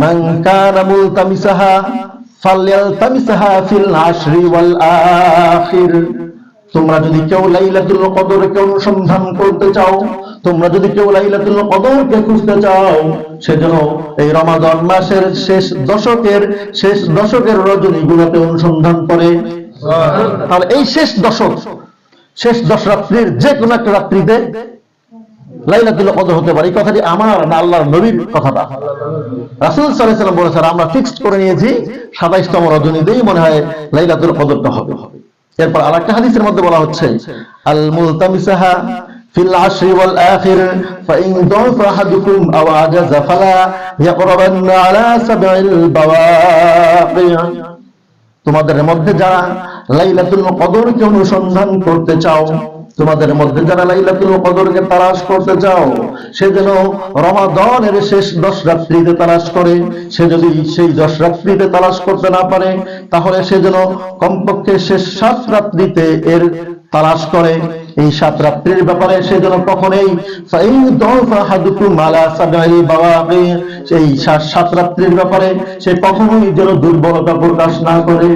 মান কানা মুলতামিসাহা ফালইয়ালতামিসাহা ফিল আশরি ওয়াল আখির। তোমরা যদি কেউ লাইলাতুল কদরকে অনুসন্ধান করতে চাও তোমরা যদি কেউ লাইলাতুল কদরকে খুঁজতে চাও সেজন্য এই রমাদান মাসের শেষ দশকের শেষ দশকের রজনীগুলোতে অনুসন্ধান করে। তাহলে এই শেষ দশক শেষ দশ রাত্রির যে কোনো একটা রাত্রিতে লাইলাতুল কদর হতে পারে। এই কথাটি আমার না আল্লাহর নবীর কথাটা। আমরা ফিক্সড করে নিয়েছি 27তম রজনীতেই মনে হয় লাইলাতুল কদরটা হবে। এরপর হাদিসের মধ্যে বলা হচ্ছে আল মুলতামিসাহা তোমাদের মধ্যে যারা লাইলাতুল কদরকে অনুসন্ধান করতে চাও তোমাদের মধ্যে যারা লাইলাতুল কদরকে তালাশ করতে চাও, সে যেন রমাদানের শেষ দশ রাত্রিতে তালাশ করে। সে যদি সেই দশ রাত্রিতে তালাশ করতে না পারে, তাহলে সে যেন কমপক্ষে শেষ সাত রাত্রিতে এর তালাশ করে। এই সাত রাত্রির ব্যাপারে সে যেন কখনোই সেই সাত রাত্রির ব্যাপারে সে কখনোই যেন দুর্বলতা প্রকাশ না করে।